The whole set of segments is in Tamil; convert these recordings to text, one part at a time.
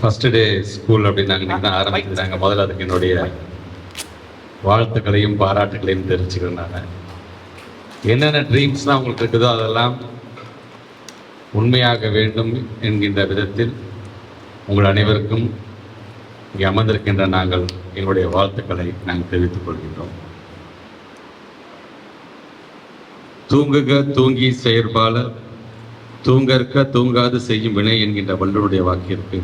ஃபர்ஸ்ட் டே ஸ்கூல் அப்படின்னாங்க இன்னைக்கு தான் ஆரம்பிக்கிறாங்க முதல்ல அதுக்கு என்னுடைய வாழ்த்துக்களையும் பாராட்டுகளையும் தெரிவிச்சுக்கிறேன் நான். என்னென்ன ட்ரீம்ஸ்லாம் உங்களுக்கு இருக்குதோ அதெல்லாம் உண்மையாக வேண்டும் என்கின்ற விதத்தில் உங்கள் அனைவருக்கும் இங்கே அமர்ந்திருக்கின்ற நாங்கள் எங்களுடைய வாழ்த்துக்களை நாங்கள் தெரிவித்துக் கொள்கின்றோம். தூங்குக தூங்கி செயற்பாளர் தூங்கற்க தூங்காது செய்யும் வினை என்கின்ற வள்ளுவருடைய வாக்கிற்கு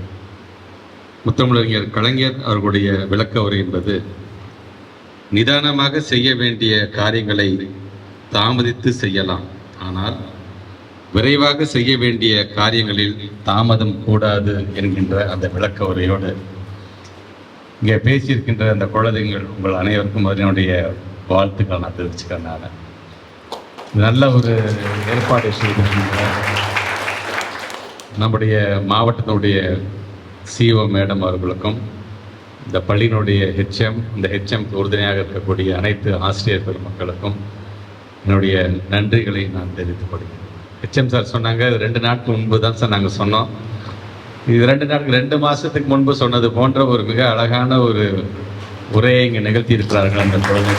முத்தமிழறிஞர் கலைஞர் அவர்களுடைய விளக்க உரை என்பது நிதானமாக செய்ய வேண்டிய காரியங்களை தாமதித்து செய்யலாம். ஆனால் விரைவாக செய்ய வேண்டிய காரியங்களில் தாமதம் கூடாது என்கின்ற அந்த விளக்க உரையோடு இங்கே பேசியிருக்கின்ற அந்த குழந்தைகள் உங்கள் அனைவருக்கும் அதனுடைய வாழ்த்துக்கள் நான் தெரிவிச்சுக்கிறேன் நான். நல்ல ஒரு ஏற்பாடு செய்திருக்கின்ற நம்முடைய மாவட்டத்தினுடைய சிஓ மேடம் அவர்களுக்கும் இந்த பள்ளியினுடைய ஹெச்எம் இந்த ஹெச்எம் உறுதுணையாக இருக்கக்கூடிய அனைத்து ஆசிரியர் பெருமக்களுக்கும் என்னுடைய நன்றிகளை நான் தெரிவித்துக் கொள்கிறேன். ஹெச்எம் சார் சொன்னாங்க இது ரெண்டு நாட்கள் முன்பு தான் சார் நாங்கள் சொன்னோம். இது ரெண்டு நாட்கள் ரெண்டு மாதத்துக்கு முன்பு சொன்னது போன்ற ஒரு மிக அழகான ஒரு உரையை இங்கே நிகழ்த்தி இருக்கிறார்கள் அந்த குழந்தை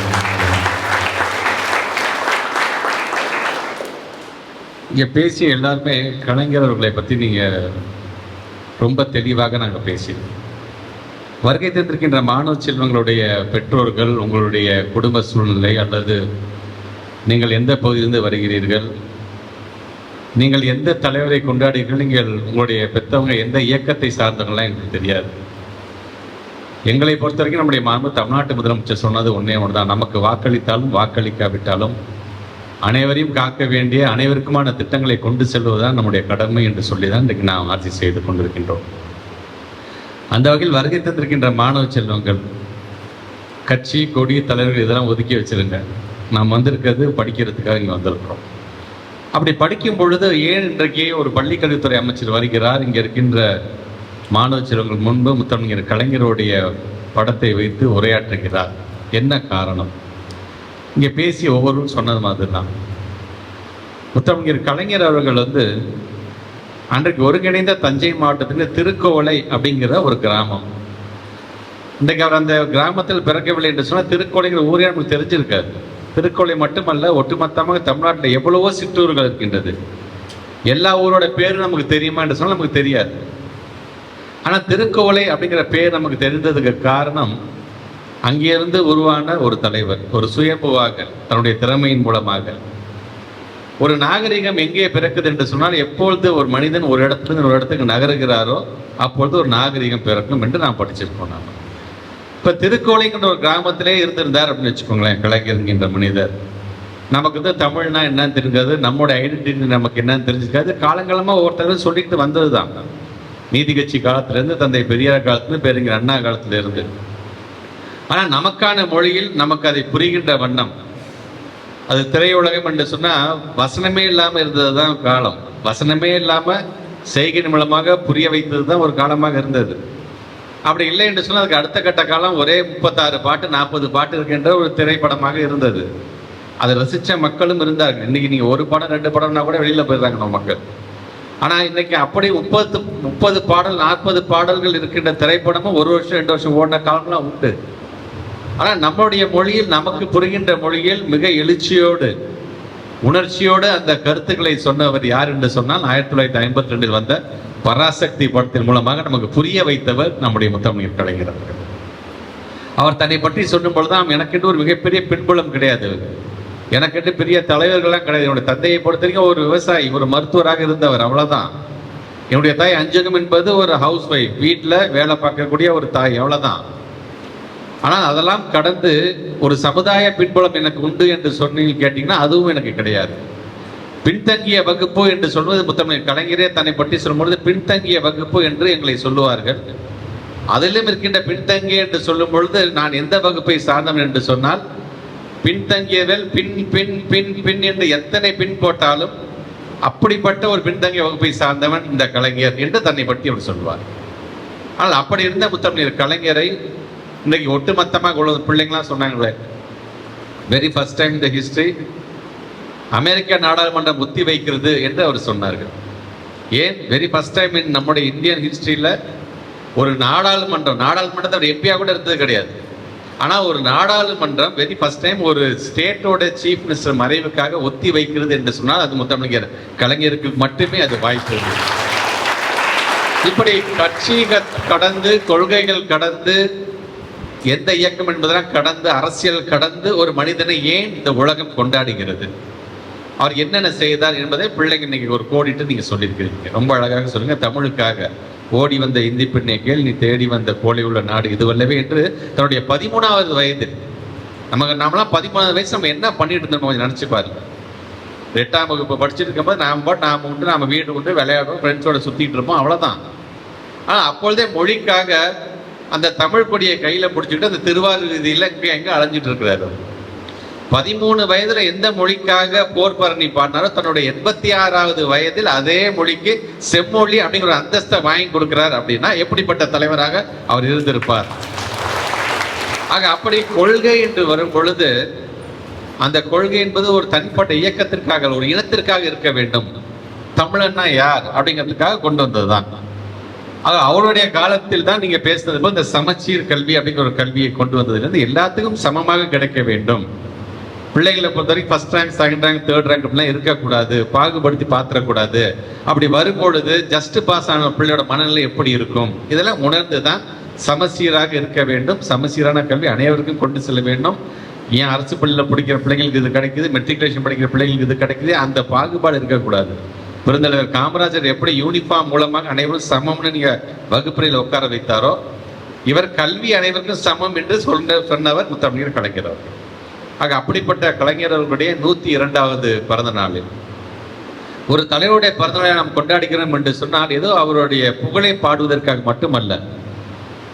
இங்கே பேசிய எல்லாருமே கலைஞர் அவர்களை பற்றி நீங்கள் ரொம்ப தெளிவாக நாங்கள் பேசினோம் வருகை தந்திருக்கின்ற மாணவ செல்வங்களுடைய பெற்றோர்கள் உங்களுடைய குடும்ப சூழ்நிலை அல்லது நீங்கள் எந்த பகுதியிலிருந்து வருகிறீர்கள் நீங்கள் எந்த தலைவரை கொண்டாடுகிறீர்கள் நீங்கள் உங்களுடைய பெற்றவங்க எந்த இயக்கத்தை சார்ந்தவங்களாம் எங்களுக்கு தெரியாது. எங்களை பொறுத்த வரைக்கும் நம்முடைய மாண்பு தமிழ்நாட்டு முதலமைச்சர் சொன்னது ஒன்றே ஒன்று தான் நமக்கு வாக்களித்தாலும் வாக்களிக்காவிட்டாலும் அனைவரையும் காக்க வேண்டிய அனைவருக்குமான திட்டங்களை கொண்டு செல்வதுதான் நம்முடைய கடமை என்று சொல்லி தான் இன்றைக்கு நாம் ஆட்சி செய்து கொண்டிருக்கின்றோம். அந்த வகையில் வருகை தந்திருக்கின்ற மாணவ செல்வங்கள் கட்சி கொடி தலைவர்கள் இதெல்லாம் ஒதுக்கி வச்சிருங்க. நாம் வந்திருக்கிறது படிக்கிறதுக்காக இங்கே வந்திருக்கிறோம். அப்படி படிக்கும் பொழுது ஏன் இன்றைக்கு ஒரு பள்ளிக்கல்வித்துறை அமைச்சர் வருகிறார்? இங்கே இருக்கின்ற மாணவ செல்வங்கள் முன்பு முத்தமிழர் கலைஞருடைய படத்தை வைத்து உரையாற்றுகிறார். என்ன காரணம்? இங்கே பேசி ஒவ்வொருவரும் சொன்னது மாதிரி தான் முத்தமிழர் கலைஞர் அவர்கள் வந்து அன்றைக்கு ஒருங்கிணைந்த தஞ்சை மாவட்டத்தில் திருக்கோளை அப்படிங்கிற ஒரு கிராமம். இன்றைக்கு அவர் அந்த கிராமத்தில் பிறக்கவில்லை என்று சொன்னால் திருக்கோளைங்கிற ஊரே நமக்கு தெரிஞ்சிருக்காது. திருக்கோளை மட்டுமல்ல ஒட்டுமொத்தமாக தமிழ்நாட்டில் எவ்வளவோ சிற்றூர்கள் இருக்கின்றது. எல்லா ஊரோட பேரும் நமக்கு தெரியுமா என்று சொன்னால் நமக்கு தெரியாது. ஆனால் திருக்கோளை அப்படிங்கிற பேர் நமக்கு தெரிந்ததுக்கு காரணம் அங்கிருந்து உருவான ஒரு தலைவர் ஒரு சுயப்புவாக தன்னுடைய திறமையின் மூலமாக. ஒரு நாகரிகம் எங்கே பிறக்குது என்று சொன்னால் எப்பொழுது ஒரு மனிதன் ஒரு இடத்துல ஒரு இடத்துக்கு நகருகிறாரோ அப்பொழுது ஒரு நாகரிகம் பிறக்கும் என்று நாம் படிச்சிருக்கோம் நாம். இப்ப திருக்கோளைங்கிற ஒரு கிராமத்திலே இருந்திருந்தார் அப்படின்னு வச்சுக்கோங்களேன் கலைஞருங்கின்ற மனிதர். நமக்கு வந்து தமிழ்னா என்னன்னு தெரிஞ்சாது நம்மளோட ஐடென்டிட்டி நமக்கு என்னன்னு தெரிஞ்சுக்காது காலங்காலமா ஒவ்வொருத்தரும் சொல்லிட்டு வந்தது தான் நீதி கட்சி காலத்திலேருந்து தந்தை பெரியார் காலத்திலிருந்து பேருங்கிற அண்ணா காலத்துல ஆனால் நமக்கான மொழியில் நமக்கு அதை புரிகின்ற வண்ணம். அது திரையுலகம் என்று சொன்னால் வசனமே இல்லாமல் இருந்தது தான் காலம். வசனமே இல்லாமல் செய்கையின் மூலமாக புரிய வைத்தது தான் ஒரு காலமாக இருந்தது. அப்படி இல்லை என்று சொன்னால் அதுக்கு அடுத்த கட்ட காலம் ஒரே முப்பத்தாறு பாட்டு நாற்பது பாட்டு இருக்கின்ற ஒரு திரைப்படமாக இருந்தது. அதை ரசித்த மக்களும் இருந்தார்கள். இன்றைக்கி நீங்கள் ஒரு படம் ரெண்டு படம்னா கூட வெளியில் போயிடுறாங்க நம்ம மக்கள். ஆனால் இன்னைக்கு அப்படி முப்பது முப்பது பாடல் நாற்பது பாடல்கள் இருக்கின்ற திரைப்படமும் ஒரு வருஷம் ரெண்டு வருஷம் ஓடின காலம்லாம் உண்டு. ஆனால் நம்முடைய மொழியில் நமக்கு புரிகின்ற மொழியில் மிக எழுச்சியோடு உணர்ச்சியோடு அந்த கருத்துக்களை சொன்னவர் யார் என்று சொன்னால் ஆயிரத்தி தொள்ளாயிரத்தி ஐம்பத்தி ரெண்டில் வந்த பராசக்தி படத்தின் மூலமாக நமக்கு புரிய வைத்தவர் நம்முடைய முத்தமிழ் கலைஞர். அவர்கள். அவர் தன்னை பற்றி சொல்லும் பொழுதுதான் எனக்கென்று ஒரு மிகப்பெரிய பின்புலம் கிடையாது. எனக்கென்று பெரிய தலைவர்கள்லாம் கிடையாது. என்னுடைய தந்தையை பொறுத்த வரைக்கும் ஒரு விவசாயி ஒரு மருத்துவராக இருந்தவர் அவ்வளோதான் என்னுடைய தாய் அஞ்சகம் என்பது ஒரு ஹவுஸ் ஒய்ஃப் வீட்டில் வேலை பார்க்கக்கூடிய ஒரு தாய் அவ்வளோதான் ஆனால் அதெல்லாம் கடந்து ஒரு சமுதாய பின்புலம் எனக்கு உண்டு என்று சொன்னீங்க கேட்டீங்கன்னா அதுவும் எனக்கு கிடையாது. பின்தங்கிய வகுப்பு என்று சொல்வது முத்தமிழ் கலைஞரே தன்னை பற்றி சொல்லும்பொழுது பின்தங்கிய வகுப்பு என்று எங்களை சொல்லுவார்கள். அதிலும் இருக்கின்ற பின்தங்கிய என்று சொல்லும் பொழுது நான் எந்த வகுப்பை சார்ந்தவன் என்று சொன்னால் பின்தங்கியவள் பின் பின் பின் பின் என்று எத்தனை பின் போட்டாலும் அப்படிப்பட்ட ஒரு பின்தங்கிய வகுப்பை சார்ந்தவன் இந்த கலைஞர் என்று தன்னை பற்றி அவர் சொல்வார். ஆனால் அப்படி இருந்த முத்தமிழர் கலைஞரை இன்னைக்கு ஒட்டுமொத்தமாக உள்ள பிள்ளைங்களாம் சொன்னாங்களே. வெரி ஃபர்ஸ்ட் டைம் இந்த ஹிஸ்ட்ரி அமெரிக்க நாடாளுமன்றம் ஒத்தி வைக்கிறது என்று அவர் சொன்னார்கள். ஏன்? வெரி ஃபர்ஸ்ட் டைம் இன் நம்முடைய இந்தியன் ஹிஸ்ட்ரியில் ஒரு நாடாளுமன்றம் நாடாளுமன்றத்தை அவர் எம்பியாக கூட இருந்தது கிடையாது. ஆனால் ஒரு நாடாளுமன்றம் வெரி ஃபர்ஸ்ட் டைம் ஒரு ஸ்டேட்டோட சீஃப் மினிஸ்டர் மறைவுக்காக ஒத்தி வைக்கிறது என்று சொன்னால் அது முத்தமிழர் கலைஞருக்கு மட்டுமே அது வாய்ப்பு இப்படி கட்சி கடந்து கொள்கைகள் கடந்து எந்த இயக்கம் என்பதெல்லாம் கடந்து அரசியல் கடந்து ஒரு மனிதனை ஏன் இந்த உலகம் கொண்டாடுகிறது? அவர் என்னென்ன செய்தார் என்பதை பிள்ளைங்க இன்னைக்கு ஒரு கோடிட்டு நீங்க சொல்லியிருக்கிறீங்க. ரொம்ப அழகாக சொல்லுங்க. தமிழுக்காக ஓடி வந்த இந்தி பெண்ணை கேள் நீ தேடி வந்த கோழி உள்ள நாடு இதுவல்லவே என்று தன்னுடைய பதிமூணாவது வயது நமக்கு நாமெல்லாம் பதிமூணாவது வயசு நம்ம என்ன பண்ணிட்டு இருந்தோம் கொஞ்சம் நினைச்சு பாருங்க. எட்டாம் வகுப்பு படிச்சுட்டு இருக்கும்போது நாம் பாட்டு நாம் உண்டு நாம் வீடு உண்டு விளையாடுறோம் ஃப்ரெண்ட்ஸோட சுற்றிட்டு இருப்போம் அவ்வளோதான் ஆனால் அப்பொழுதே மொழிக்காக அந்த தமிழ் கொடியை கையில் பிடிச்சிக்கிட்டு அந்த திருவாரூர் வீதியில் இங்கே எங்கே அலைஞ்சிட்டு இருக்கிறாரு பதிமூணு வயதுல எந்த மொழிக்காக போர் பரணி பாடினாரோ தன்னுடைய எண்பத்தி ஆறாவது வயதில் அதே மொழிக்கு செம்மொழி அப்படிங்கிற ஒரு அந்தஸ்தை வாங்கி கொடுக்கிறார் அப்படின்னா எப்படிப்பட்ட தலைவராக அவர் இருந்திருப்பார்? ஆக அப்படி கொள்கை என்று வரும் பொழுது அந்த கொள்கை என்பது ஒரு தனிப்பட்ட இயக்கத்திற்காக ஒரு இனத்திற்காக இருக்க வேண்டும். தமிழன்னா யார் அப்படிங்கிறதுக்காக கொண்டு வந்ததுதான். அது அவருடைய காலத்தில் தான் நீங்க பேசுனது போல் இந்த சமச்சீர் கல்வி அப்படிங்கிற ஒரு கல்வியை கொண்டு வந்ததுலேருந்து எல்லாத்துக்கும் சமமாக கிடைக்க வேண்டும். பிள்ளைகளை பொறுத்த வரைக்கும் first rank second rank third rank அப்படிலாம் இருக்கக்கூடாது. பாகுபடுத்தி பார்த்துடக்கூடாது. அப்படி வரும்பொழுது ஜஸ்ட் பாஸ் ஆன பிள்ளையோட மனநிலை எப்படி இருக்கும்? இதெல்லாம் உணர்ந்து தான் சமச்சீராக இருக்க வேண்டும். சமச்சீரான கல்வி அனைவருக்கும் கொண்டு செல்ல வேண்டும். ஏன் அரசு பள்ளியில் படிக்கிற பிள்ளைங்களுக்கு இது கிடைக்குது? மெட்ரிகுலேஷன் படிக்கிற பிள்ளைங்களுக்கு இது கிடைக்குது? அந்த பாகுபாடு இருக்கக்கூடாது. விருந்தலைவர் காமராஜர் எப்படி யூனிஃபார்ம் மூலமாக அனைவரும் சமம்னு நீங்க வகுப்பறையில் உட்கார வைத்தாரோ இவர் கல்வி அனைவருக்கும் சமம் என்று சொன்ன சொன்னவர் முத்தமிழர் கலைஞர் அவர்கள். ஆக அப்படிப்பட்ட கலைஞர் அவர்களுடைய நூத்தி இரண்டாவது பிறந்த நாளில் ஒரு தலைவருடைய பிறந்த நாளை நாம் கொண்டாடுகிறோம் என்று சொன்னால் ஏதோ அவருடைய புகழை பாடுவதற்காக மட்டுமல்ல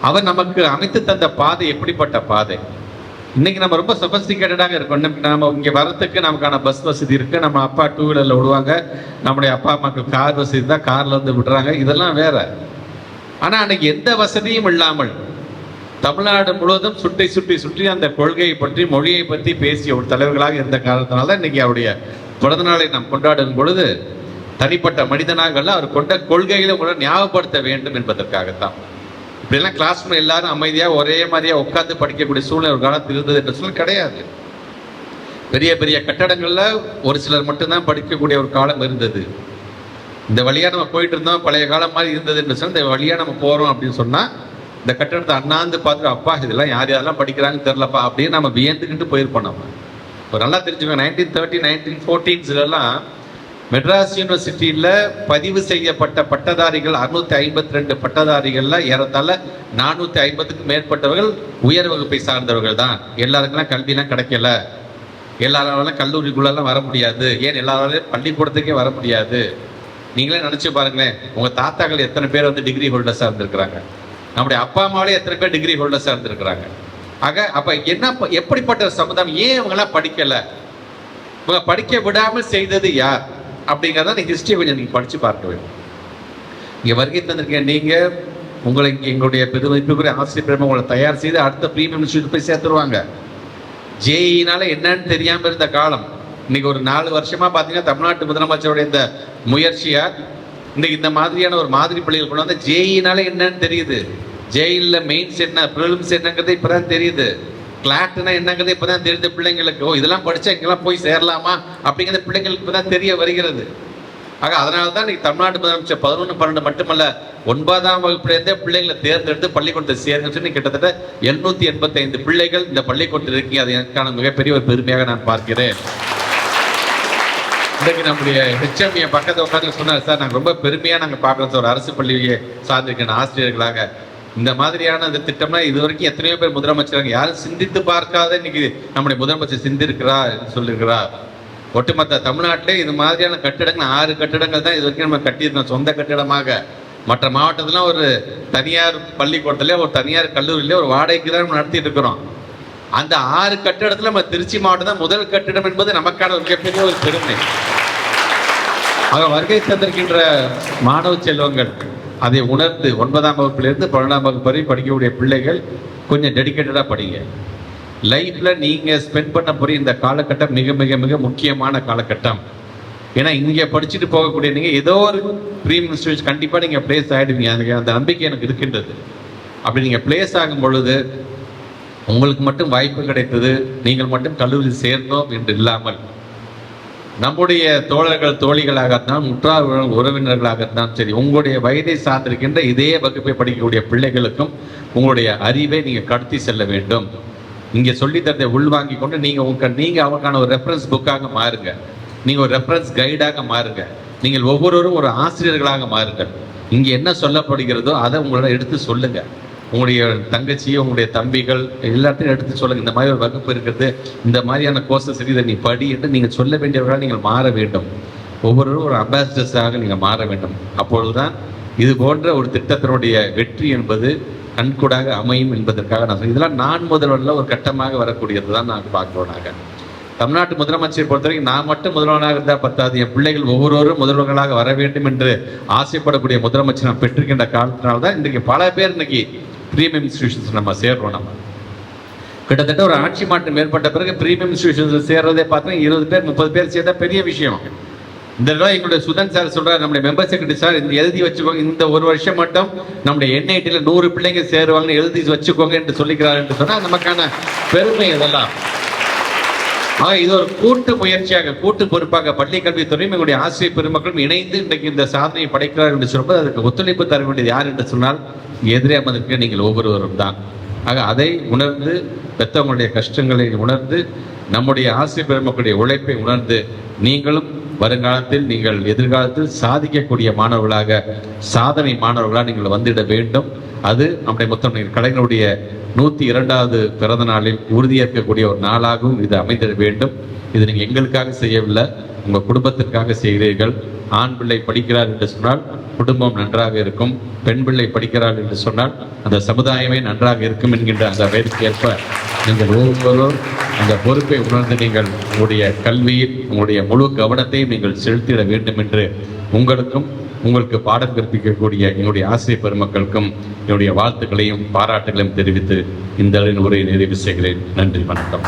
அவர் நமக்கு அமைத்து தந்த பாதை எப்படிப்பட்ட பாதை இன்னைக்கு நம்ம ரொம்ப சொபஸ்டிகேட்டடாக இருக்கோம். நம்ம- இங்கே வரத்துக்கு நமக்கான பஸ் வசதி இருக்கு. நம்ம அப்பா டூ வீலரில் விடுவாங்க நம்முடைய அப்பா அம்மாக்கு கார் வசதி தான் கார்ல வந்து விடுறாங்க. இதெல்லாம் வேற. ஆனா அன்னைக்கு எந்த வசதியும் இல்லாமல் தமிழ்நாடு முழுவதும் சுற்றி சுற்றி சுற்றி அந்த கொள்கையை பற்றி மொழியை பற்றி பேசிய ஒரு தலைவர்களாக இருந்த காரணத்தினால இன்னைக்கு அவருடைய பிறந்தநாளை நாம் கொண்டாடும் பொழுது தனிப்பட்ட மனிதனாக அவர் கொண்ட கொள்கைகளை கூட ஞாபகப்படுத்த வேண்டும் என்பதற்காகத்தான். இப்படிலாம் கிளாஸ் எல்லாரும் அமைதியாக ஒரே மாதிரியாக உட்காந்து படிக்கக்கூடிய சூழ்நிலை ஒரு காலத்தில் இருந்தது என்று சூழ்நிலை கிடையாது. பெரிய பெரிய கட்டடங்களில் ஒரு சிலர் மட்டும்தான் படிக்கக்கூடிய ஒரு காலம் இருந்தது. இந்த வழியாக நம்ம போயிட்டு இருந்தோம் பழைய காலம் மாதிரி இருந்தது என்று சொன்னால் இந்த வழியாக நம்ம போகிறோம் அப்படின்னு சொன்னால் இந்த கட்டடத்தை அண்ணாந்து பார்த்துட்டு அப்பா இதெல்லாம் யார் யாரெல்லாம் படிக்கிறாங்கன்னு தெரிலப்பா அப்படின்னு நம்ம வியந்துக்கிட்டு போயிருப்போம் நம்ம. ஒரு நல்லா தெரிஞ்சுக்கோங்க நைன்டீன் தேர்ட்டி நைன்டீன் ஃபோர்டீன்ஸ்லாம் மெட்ராஸ் யூனிவர்சிட்டியில் பதிவு செய்யப்பட்ட பட்டதாரிகள் அறுநூத்தி ஐம்பத்தி ரெண்டு பட்டதாரிகள்ல ஏறத்தாழ நானூத்தி ஐம்பதுக்கு மேற்பட்டவர்கள் உயர் வகுப்பை சார்ந்தவர்கள் தான். எல்லாருக்கெல்லாம் கல்வியெல்லாம் கிடைக்கல. எல்லாராலும் கல்லூரிக்குள்ளெல்லாம் வர முடியாது. ஏன் எல்லாராலையும் பள்ளிக்கூடத்துக்கே வர முடியாது? நீங்களே நினச்சி பாருங்களேன். உங்கள் தாத்தாக்கள் எத்தனை பேர் வந்து டிகிரி ஹோல்டர்ஸாக இருந்திருக்கிறாங்க? நம்முடைய அப்பா அம்மாவிலே எத்தனை பேர் டிகிரி ஹோல்டர்ஸாக இருந்திருக்கிறாங்க? ஆக அப்போ என்ன ப- எப்படிப்பட்ட சமுதாயம்? ஏன் இவங்கெல்லாம் படிக்கலை? இவங்க படிக்க விடாமல் செய்தது யார்? அப்படிங்கிறத நீங்கள் ஹிஸ்டரி கொஞ்சம் நீங்கள் படித்து பார்க்க வேண்டும். இங்கே வருகை தந்திருக்கேன் நீங்கள் உங்களை எங்களுடைய பெருமதிப்புக்குரிய ஆசிரியர் பெருமை உங்களை தயார் செய்து அடுத்த ப்ரீமியம் இன்ஸ்டியூட் போய் சேர்த்துருவாங்க. ஜேஇனால என்னன்னு தெரியாமல் இருந்த காலம். இன்னைக்கு ஒரு நாலு வருஷமா பார்த்தீங்கன்னா தமிழ்நாட்டு முதலமைச்சருடைய இந்த முயற்சியா இன்னைக்கு இந்த மாதிரியான ஒரு மாதிரி பள்ளிகள் கொண்டு வந்து ஜேஇனால என்னன்னு தெரியுது. ஜெயிலில் மெயின்ஸ் என்ன ப்ரிலிம்ஸ் என்னங்கிறது இப்பதான் தெரியுது. கிளாட்டுனா என்னங்கிறது இப்பதான் தெரிஞ்ச பிள்ளைங்களுக்கு ஓ இதெல்லாம் படித்தா இங்கெல்லாம் போய் சேரலாமா? அப்படிங்கிறது பிள்ளைங்களுக்கு இப்பதான் தெரிய வருகிறது. ஆக அதனால தான் இன்னைக்கு தமிழ்நாடு முதலமைச்சர் பதினொன்று பன்னெண்டு மட்டுமல்ல ஒன்பதாம் வகுப்புலேருந்தே பிள்ளைங்களை தேர்ந்தெடுத்து பள்ளிக்கூடத்தை சேர்ந்துச்சுன்னு கிட்டத்தட்ட எண்ணூற்றி எண்பத்தைந்து பிள்ளைகள் இந்த பள்ளிக்கூடத்தில் இருக்கீங்க. அது எனக்கான மிகப்பெரிய ஒரு பெருமையாக நான் பார்க்கிறேன். இன்றைக்கு நம்முடைய ஹெச்எம் என் பக்கத்துல உட்காந்து சொன்னார் சார் நாங்கள் ரொம்ப பெருமையாக நாங்கள் பார்க்குறோம் சார். ஒரு அரசு பள்ளியை சார்ந்திருக்கிற ஆசிரியர்களாக இந்த மாதிரியான அந்த திட்டம்னா இது வரைக்கும் எத்தனையோ பேர் முதலமைச்சராங்க. யாரும் சிந்தித்து பார்க்காத இன்னைக்கு நம்முடைய முதலமைச்சர் சிந்திருக்கிறார் சொல்லியிருக்கிறார். ஒட்டுமொத்த தமிழ்நாட்டிலே இது மாதிரியான கட்டிடங்கள் ஆறு கட்டிடங்கள் தான் இது வரைக்கும் நம்ம கட்டியிருந்தோம் சொந்த கட்டிடமாக. மற்ற மாவட்டத்திலாம் ஒரு தனியார் பள்ளிக்கூடத்துல ஒரு தனியார் கல்லூரியில ஒரு வாடகைக்கு தான் நம்ம நடத்திட்டு இருக்கிறோம் அந்த ஆறு கட்டிடத்துல நம்ம திருச்சி மாவட்டம் தான் முதல் கட்டிடம் என்பது நமக்கான ஒரு மிகப்பெரிய ஒரு பெருமை. அவர் வருகை தந்திருக்கின்ற மாணவ செல்வங்கள் அதை உணர்ந்து ஒன்பதாம் வகுப்பிலிருந்து பன்னெண்டாம் வகுப்பு வரை படிக்கக்கூடிய பிள்ளைகள் கொஞ்சம் டெடிக்கேட்டடாக படிங்க. லைஃப்பில் நீங்கள் ஸ்பெண்ட் பண்ண போகிற இந்த காலகட்டம் மிக மிக மிக முக்கியமான காலகட்டம். ஏன்னா இங்கே படிச்சுட்டு போகக்கூடிய நீங்கள் ஏதோ ஒரு ப்ரீம் இன்ஸ்டியூட் கண்டிப்பாக நீங்கள் பிளேஸ் ஆகிடுவீங்க எனக்கு அந்த நம்பிக்கை எனக்கு இருக்கின்றது. அப்படி நீங்கள் பிளேஸ் ஆகும் பொழுது உங்களுக்கு மட்டும் வாய்ப்பு கிடைத்தது நீங்கள் மட்டும் கல்லூரியில் சேர்ந்தோம் என்று இல்லாமல். நம்முடைய தோழர்கள் தோழிகளாகத்தான் உற்றார் உறவினர்களாகத்தான் சரி உங்களுடைய வயதை சார்ந்திருக்கின்ற இதே வகுப்பை படிக்கக்கூடிய பிள்ளைகளுக்கும் உங்களுடைய அறிவை நீங்கள் கடத்தி செல்ல வேண்டும். இங்கே சொல்லித்தரத்தை உள்வாங்கி கொண்டு நீங்கள் உங்க நீங்கள் அவருக்கான ஒரு ரெஃபரன்ஸ் புக்காக மாறுங்க. நீங்கள் ஒரு ரெஃபரன்ஸ் கைடாக மாறுங்க. நீங்கள் ஒவ்வொருவரும் ஒரு ஆசிரியர்களாக மாறுங்கள். இங்கே என்ன சொல்லப்படுகிறதோ அதை உங்களோட எடுத்து சொல்லுங்கள் உங்களுடைய தங்கச்சி உங்களுடைய தம்பிகள் எல்லாத்தையும் எடுத்து சொல்லுங்க. இந்த மாதிரி ஒரு வகுப்பு இருக்கிறது இந்த மாதிரியான கோர்சஸ் இதை நீ படி என்று நீங்கள் சொல்ல வேண்டியவர்களாக நீங்கள் மாற வேண்டும். ஒவ்வொருவரும் ஒரு அம்பாசிடர்ஸாக நீங்கள் மாற வேண்டும். அப்பொழுதுதான் இது போன்ற ஒரு திட்டத்தினுடைய வெற்றி என்பது கண்கூடாக அமையும் என்பதற்காக நான் சொல்றேன். இதெல்லாம் நான் முதல்வரில் ஒரு கட்டமாக வரக்கூடியது தான் நான் பார்க்குறோம் நாங்கள் தமிழ்நாட்டு முதலமைச்சரை பொறுத்தவரைக்கும் நான் மட்டும் முதல்வனாக இருந்தால் பத்தாது. என் பிள்ளைகள் ஒவ்வொருவரும் முதல்வர்களாக வர வேண்டும் என்று ஆசைப்படக்கூடிய முதலமைச்சர் நான் பெற்றிருக்கின்ற காரணத்தினால தான் இன்றைக்கு பல பேர் இன்னைக்கு ப்ரீமியம் இன்ஸ்டியூஷன்ஸ் நம்ம சேர்றோம் நம்ம. கிட்டத்தட்ட ஒரு ஆட்சி மாற்றம் ஏற்பட்ட பிறகு ப்ரீமியம் இன்ஸ்டிடியூஷன்ஸ் சேர்றதே பார்த்தா இருபது பேர் முப்பது பேர் சேர்த்தா பெரிய விஷயம். இந்த தடவை எங்களுடைய சுதன் சார் சொல்றாரு நம்முடைய மெம்பர் செக்ரட்டரி சார் இந்த எழுதி வச்சுக்கோங்க இந்த ஒரு வருஷம் மட்டும் நம்முடைய என்ஐடியில் நூறு பிள்ளைங்க சேருவாங்கன்னு எழுதி வச்சுக்கோங்க என்று சொல்லிக்கிறார் என்று சொன்னால் நமக்கான பெருமை இதெல்லாம். ஆக இது ஒரு கூட்டு முயற்சியாக கூட்டு பொறுப்பாக பள்ளி கல்வித்துறையும் எங்களுடைய ஆசிரியர் பெருமக்களும் இணைந்து இன்றைக்கு இந்த சாதனையை படைக்கிறார் என்று சொல்லும்போது அதுக்கு ஒத்துழைப்பு தர வேண்டியது யார் என்று சொன்னால் எதிரே அமர்ந்திருக்க நீங்கள் ஒவ்வொருவரும் தான். ஆக அதை உணர்ந்து பெற்றவங்களுடைய கஷ்டங்களை உணர்ந்து நம்முடைய ஆசிரியர் பெருமக்களுடைய உழைப்பை உணர்ந்து நீங்களும் வருங்காலத்தில் நீங்கள் எதிர்காலத்தில் சாதிக்கக்கூடிய மாணவர்களாக சாதனை மாணவர்களாக நீங்கள் வந்துட வேண்டும். அது நம்முடைய மொத்தம் கலைஞருடைய நூற்றி இரண்டாவது பிறந்த நாளில் உறுதியேற்கக்கூடிய ஒரு நாளாகவும் இது அமைந்திட வேண்டும். இது நீங்கள் எங்களுக்காக செய்யவில்லை உங்கள் குடும்பத்திற்காக செய்கிறீர்கள். ஆண் பிள்ளை படிக்கிறார் என்று சொன்னால் குடும்பம் நன்றாக இருக்கும் பெண் பிள்ளை படிக்கிறார் என்று சொன்னால் அந்த சமுதாயமே நன்றாக இருக்கும் என்கின்ற அந்த வயதுக்கேற்ப நீங்கள் ஒவ்வொருவரும் அந்த பொறுப்பை உணர்ந்து நீங்கள் உங்களுடைய கல்வியில் உங்களுடைய முழு கவனத்தையும் நீங்கள் செலுத்திட வேண்டும் என்று உங்களுக்கும் உங்களுக்கு பாடம் கற்பிக்கக்கூடிய என்னுடைய ஆசிரியர் பெருமக்களுக்கும் என்னுடைய வாழ்த்துக்களையும் பாராட்டுகளையும் தெரிவித்து இந்த உரையை நிறைவு செய்கிறேன். நன்றி வணக்கம்.